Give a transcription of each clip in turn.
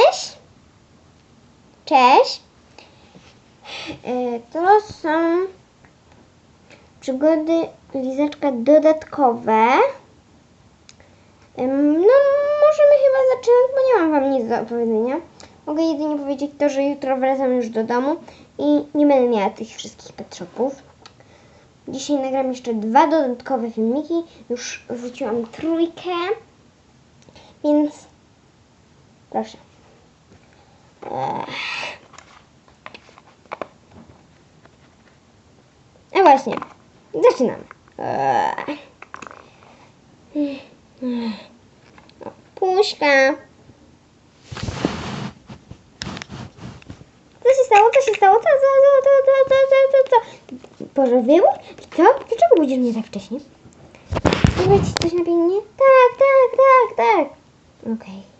Cześć. Cześć. E, to są przygody Lizaczka dodatkowe. No, możemy chyba zaczynać, bo nie mam Wam nic do opowiedzenia. Mogę jedynie powiedzieć to, że jutro wracam już do domu i nie będę miała tych wszystkich petropów. Dzisiaj nagram jeszcze dwa dodatkowe filmiki. Już wrzuciłam trójkę, więc proszę. A właśnie, zaczynamy. Eee. Puszka. Co się stało? Co się stało? Co, co, co, co, co, co, co, co? Boże, wyłóż? Co? Dlaczego budzisz mnie tak wcześnie? Chyba coś na napięknie? Tak, tak, tak, tak. Okej. Okay.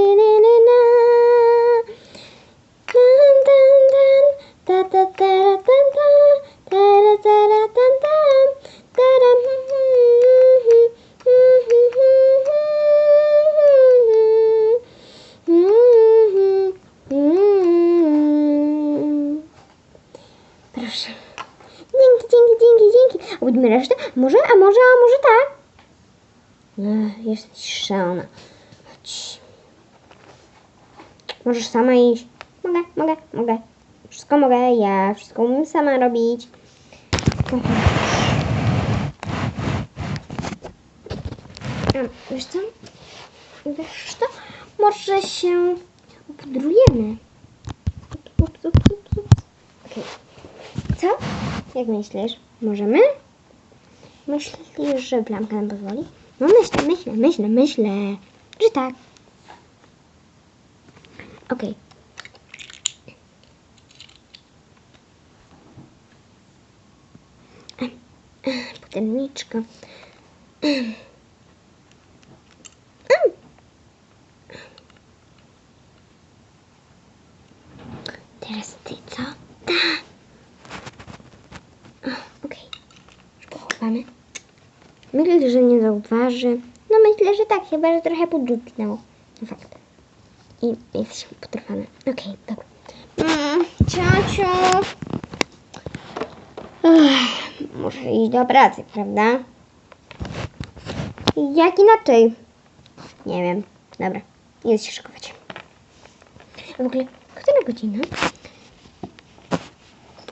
Może, a może, a może tak? Ech, jesteś szalona. Chodź. Możesz sama iść. Mogę, mogę, mogę. Wszystko mogę, ja wszystko umiem sama robić. A, wiesz co? Wiesz co? Może się opudrujemy. Okej. Co? Jak myślisz? Możemy? Myślisz, że bramka nam pozwoli? No myślę, myślę, myślę, myślę, że tak. Okej. Em, Potemniczka. Em. Em. Teraz ty, co? Ta. O, Okej. Pochowamy. Myślę, że nie zauważy. No myślę, że tak, chyba, że trochę podrzucnęło. No fakt. I jesteśmy potrwane. Okej, dobra. Mm, ciociu. Muszę iść do pracy, prawda? Jak inaczej? Nie wiem. Dobra, idę się szykować. W ogóle, która godzina?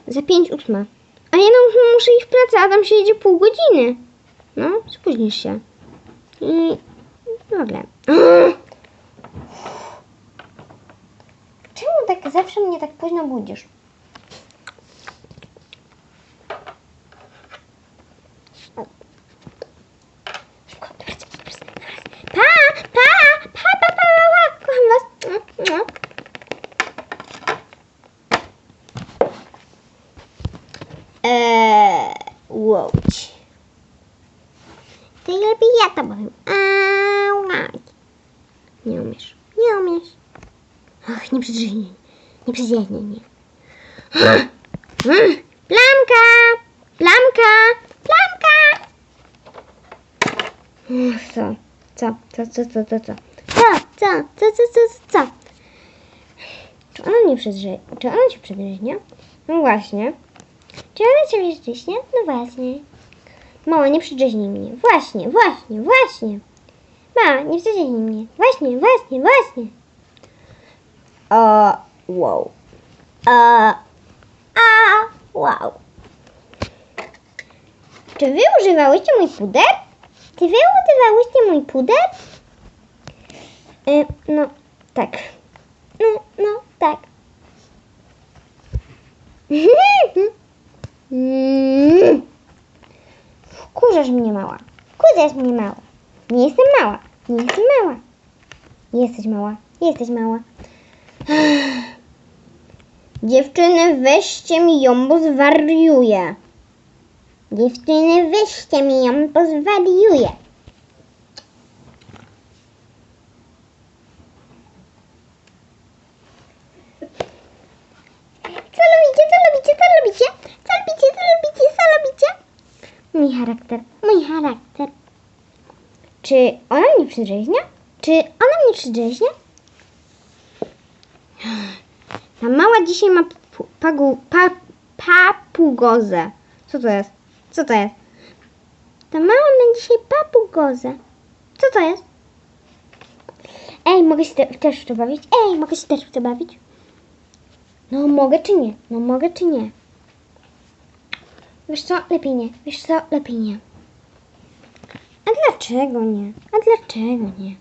Za pięć ósma. A ja no, muszę iść w pracę, a tam się jedzie pół godziny. No, spóźnisz się. I w ogóle. Czemu tak zawsze mnie tak późno budzisz? Pa, pa, pa, pa, pa, pa, pa. Kocham was. Mm, mm. Eee, łódź. Ty lepiej ja to powiem. Ałaj. Nie umiesz. Nie umiesz. Ach, nie przedrzyjnij. Nie przedrzyjnij mnie. Plamka! Plamka! Plamka! Ach, Co? Co? Co? Co? Co? Co? Co? Co? Co? Co? Co? Co? Co? Czy ona nie przedrzyjnie? Czy ona cię przedrzyjnie? No właśnie. Czy ona cię przedrzyjnie? No właśnie. Mała, nie przedrzeźnij mnie. Właśnie, właśnie, właśnie. Mała, nie przedrzeźnij mnie. Właśnie, właśnie, właśnie. O, wow. A, a, wow. Czy wy używałyście mój puder? Czy wy używałyście mój puder? Y, no, tak. No, no, tak. Mm. Wkurzasz mnie mała. Wkurzasz mnie mała. Nie jestem mała. Nie jestem mała. Jesteś mała. Jesteś mała. Dziewczyny, weźcie mi ją, bo zwariuję. Dziewczyny, weźcie mi ją, bo zwariuję. Co lubicie, co lubicie, co lubicie? Co lubicie, co lubicie, co lubicie? Mój charakter, mój charakter. Czy ona mnie przedrzeźnia? Czy ona mnie przedrzeźnia? Ta mała dzisiaj ma pagu, pa, papugozę. Co to jest? Co to jest? Ta mała ma dzisiaj papugozę. Co to jest? Ej, mogę się te, też w to bawić? Ej, mogę się też w to bawić? No mogę czy nie? No mogę czy nie? Wiesz co? Lepiej nie. Wiesz co? Lepiej nie. A dlaczego nie? A dlaczego nie?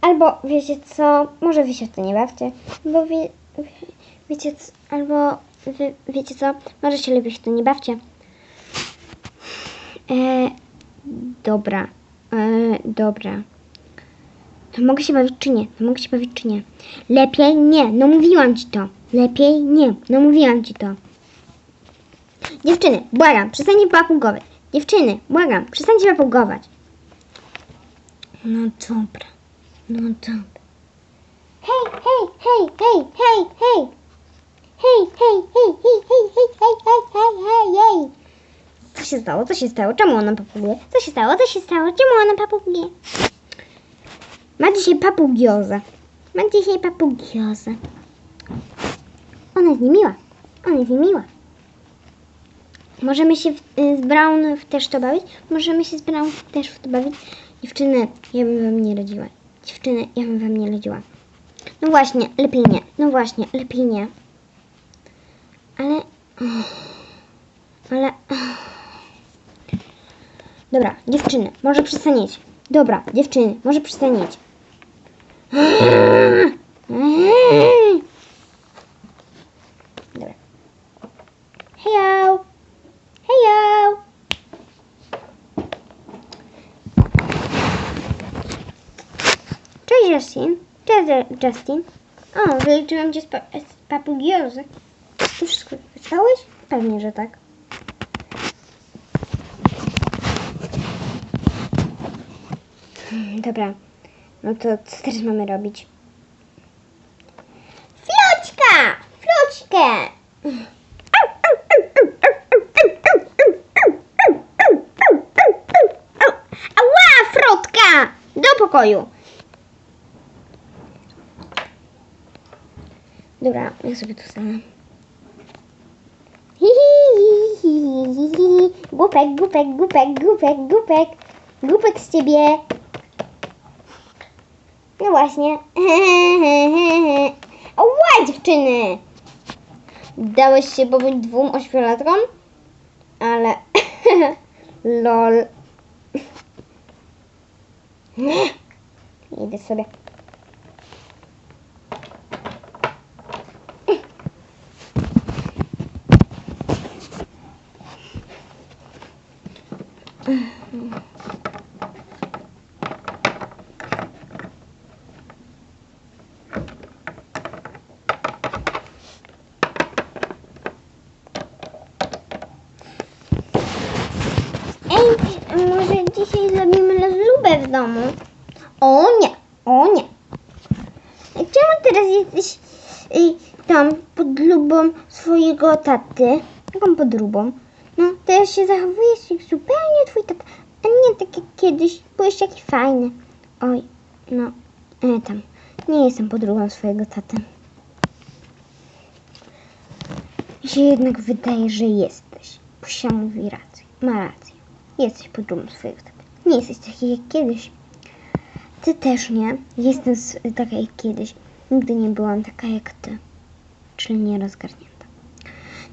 Albo wiecie co? Może wy się w to nie bawcie, bo wie, wie, wiecie co? Albo wy, wiecie co? Może się lepiej w to nie bawcie. E, dobra. E, dobra. Mogę się bawić czy nie? Mogę się bawić czy nie? Lepiej nie. No mówiłam ci to. Lepiej nie. No mówiłam ci to. Dziewczyny, błagam, przestańcie papugować. Dziewczyny, błagam, przestańcie papugować. No dobra. No dobra. Hej, hej, hej, hej, hej, hej. Hej, hej, hej, hej, hej, hej, hej, hej, hej, hej, hej. Co się stało? Co się stało? Czemu ona papuguje? Co się stało? Co się stało? Czemu ona papuguje? Ma dzisiaj papugiozę. Ma dzisiaj papugiozę. Ona jest niemiła. Ona jest niemiła. Możemy się w, y, z Brown też to bawić? Możemy się z Brown też w to bawić? Dziewczyny, ja bym wam nie radziła. Dziewczyny, ja bym wam nie radziła. No właśnie, lepiej nie. No właśnie, lepiej nie. Ale... Ale... Dobra, dziewczyny, może przestaniecie. Dobra, dziewczyny, może przestaniecie. Dobra. Hejo! Hejo! Cześć Justin. Cześć Justin. O, wyliczyłem cię z, pa- z papugiozy. Ty wszystko wyspałeś? Pewnie, że tak. Hmm, Dobra. No to co teraz mamy robić? Fioczka! Fioczkę! Pokoju! Dobra, ja sobie tu stanę. Głupek, głupek, głupek, głupek, głupek. Głupek z ciebie. No właśnie. Ała, dziewczyny! Dałeś się pobyć dwóm ośmiolatkom? Ale... Lol. いいです、そ。うん。Swojego taty? Jaką podróbą? No, teraz się zachowujesz jak zupełnie twój tata, a nie tak jak kiedyś. Byłeś taki fajny. Oj, no, e, tam. Nie jestem podróbą swojego taty. Mi się jednak wydaje, że jesteś. Pusia mówi rację. Ma rację. Jesteś podróbą swojego taty. Nie jesteś taki jak kiedyś. Ty też nie. Jestem taka jak kiedyś. Nigdy nie byłam taka jak ty. Czyli nierozgarnięta.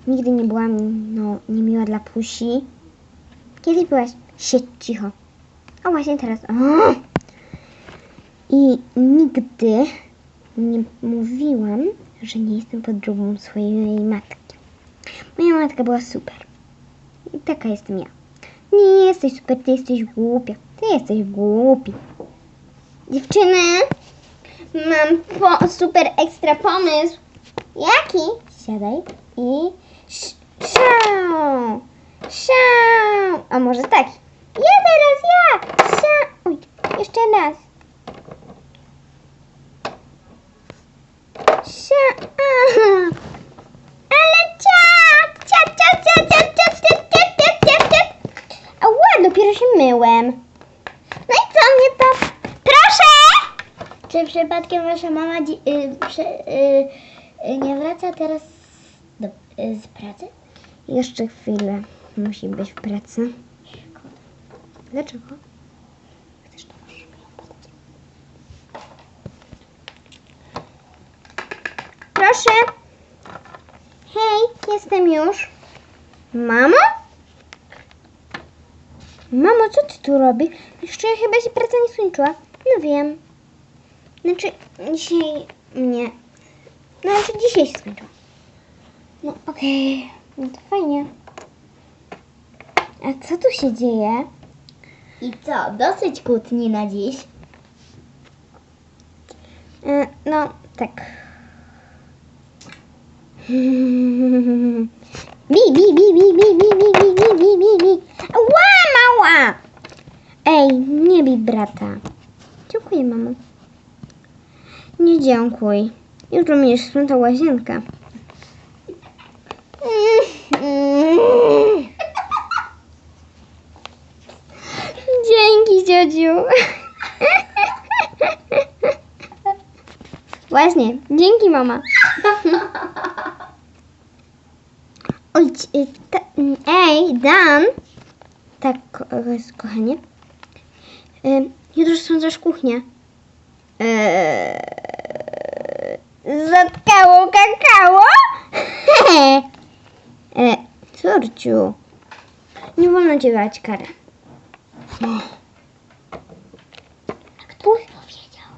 Nigdy nie byłam no, niemiła dla pusi. Kiedy byłaś? Siedź cicho. A właśnie teraz. I nigdy nie mówiłam, że nie jestem podróbą swojej matki. Moja matka była super. I taka jestem ja. Nie jesteś super, ty jesteś głupia. Ty jesteś głupi. Dziewczyny, Mam po, super ekstra pomysł. Jaki? Siadaj i szał. Szał. A może tak? Ja teraz ja. Szał. Oj, jeszcze raz. Aha. Ale cia, cia, cia, cia, cia, cia, cia, cia, cia, cia, cia. Ała, dopiero się myłem. No i co mnie to? Proszę! Czy przypadkiem wasza mama dzi- y, y, y, nie wraca teraz y, z pracy? Jeszcze chwilę. Musi być w pracy. Dlaczego? Proszę. Hej, jestem już. Mamo? Mamo, co ty tu robisz? Jeszcze chyba się praca nie skończyła. No wiem. Znaczy, dzisiaj nie. No, znaczy dzisiaj się skończyła. No okej, no to fajnie. A co tu się dzieje? I co, dosyć kłótni na dziś? E, no, tak. Bi, bi, bi, bi, bi, bi, bi, bi, bi, bi, bi, bi. Ła, mała! Ej, nie bij brata. Dziękuję, mamo. Nie dziękuj. Jutro będziesz sprzątał łazienkę. Dzięki, ciociu. Właśnie, dzięki mama. Ej, Dan. Tak, ko- ko- kochanie. Y, jutro sprzątasz kuchnię. Eee, zatkało kakao? e, córciu, nie wolno ci dać karę. Kto powiedział?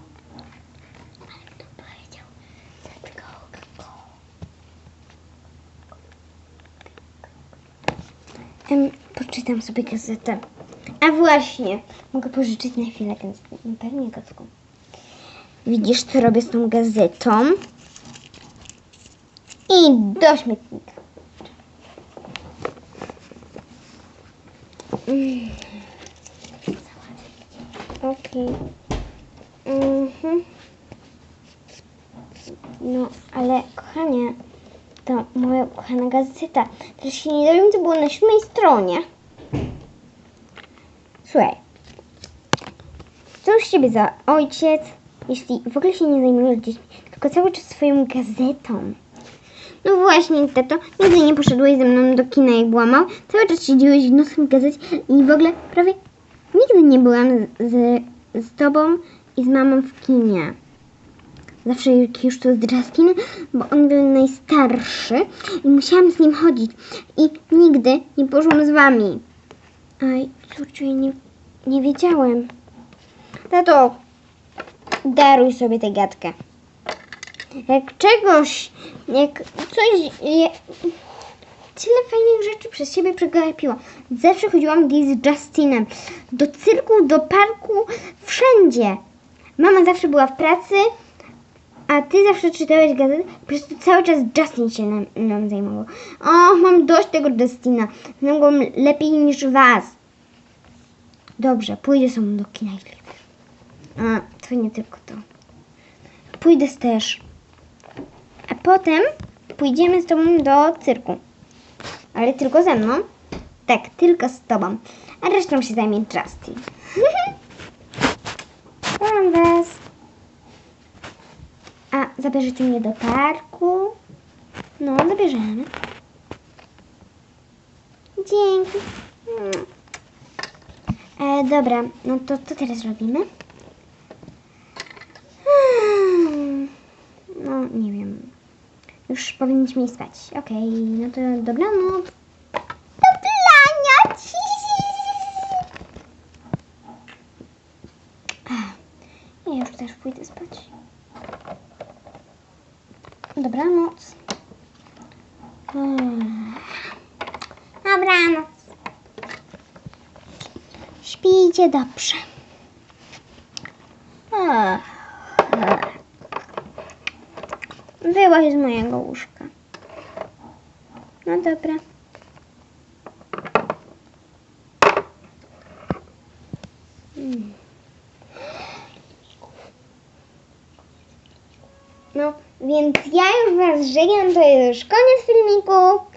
Kto powiedział? Em, poczytam sobie gazetę. A właśnie, mogę pożyczyć na chwilę gazetę. No Pewnie. Widzisz, co robię z tą gazetą? I do śmietnika. Mm. Okej. Mhm. No, ale kochanie, to moja ukochana gazeta. Teraz się nie dowiem, co było na siódmej stronie. Słuchaj. Z ciebie za ojciec, jeśli w ogóle się nie zajmujesz dziećmi, tylko cały czas swoją gazetą? No właśnie, tato, nigdy nie poszedłeś ze mną do kina, jak byłam mała. Cały czas siedziłeś w nosem gazecie i w ogóle prawie nigdy nie byłam z, z, tobą i z mamą w kinie. Zawsze już to z Justin, bo on był najstarszy i musiałam z nim chodzić. I nigdy nie poszłam z wami. Aj, córciu, nie, nie wiedziałem. Tato, daruj sobie tę gadkę. Jak czegoś, jak coś, je, tyle fajnych rzeczy przez siebie przegapiłam. Zawsze chodziłam gdzieś z Justinem. Do cyrku, do parku, wszędzie. Mama zawsze była w pracy, a ty zawsze czytałeś gazetę, po prostu cały czas Justin się nam, nam zajmował. O, mam dość tego Justina. Znam go lepiej niż was. Dobrze, pójdę tobą do kina. A, to nie tylko to. Pójdę też. Potem pójdziemy z tobą do cyrku. Ale tylko ze mną? Tak, tylko z tobą. A resztą się zajmie Justin. Kocham was. A zabierzecie mnie do parku? No, zabierzemy. Dzięki. Mm. E, dobra, no to co teraz robimy? Hmm. No, nie wiem. Już powinniśmy iść spać. Okej, no to dobranoc. Dobranoc. Ach, Ja już też pójdę spać. Dobranoc. Hmm. Dobranoc. Śpijcie dobrze. Wyłaź z mojego łóżka. No dobra. No, więc ja już Was żegnam, to jest już koniec filmiku.